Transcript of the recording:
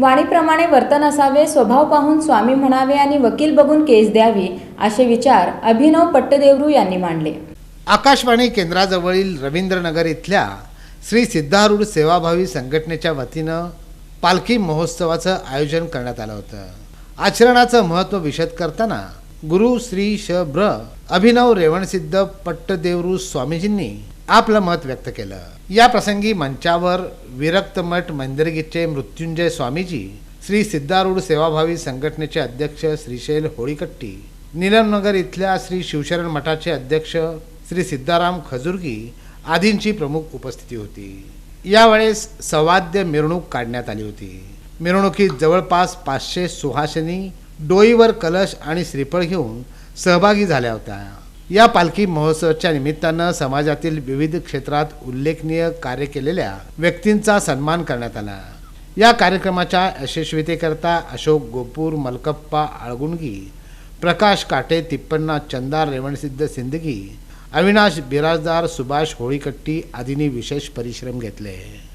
वाणीप्रमाणे वर्तन असावे स्वभाव पाहून स्वामी म्हणावे आणि वकील बघून केस द्यावी असे विचार अभिनव पट्टदेवरू यांनी मांडले. आकाशवाणी केंद्राजवळील रवींद्रनगर इथल्या श्री सिद्धारूढ सेवाभावी संघटनेच्या वतीनं पालखी महोत्सवाचं आयोजन करण्यात आलं होतं. आचरणाचं महत्त्व विशद करताना गुरु श्री श ब्र अभिनव रेवणसिद्ध पट्टदेवरू स्वामीजींनी आपलं मत व्यक्त केलं. या प्रसंगी मंचावर विरक्त मठ मंदिरगीचे मृत्युंजय स्वामीजी श्री सिद्धारूढ सेवाभावी संघटनेचे अध्यक्ष श्रीशैल होळीकट्टी नीलमनगर इथल्या श्री शिवशरण मठाचे अध्यक्ष श्री सिद्धाराम खजुर्गी आदींची प्रमुख उपस्थिती होती. यावेळेस सवाद्य मिरवणूक काढण्यात आली होती. मिरवणुकीत जवळपास पाचशे सुहासिनी डोईवर कलश आणि श्रीफळ घेऊन सहभागी झाल्या होत्या. या पालखी महोत्सवाच्या निमित्तानं समाजातील विविध क्षेत्रात उल्लेखनीय कार्य केलेल्या व्यक्तींचा सन्मान करण्यात आला. या कार्यक्रमाच्या यशस्वीतेकरता अशोक गोपूर मलकप्पा आळगुणगी प्रकाश काटे तिप्पण्णा चंदार रेवणसिद्ध सिंदगी अविनाश बिराजदार सुभाष होळीकट्टी आदींनी विशेष परिश्रम घेतले.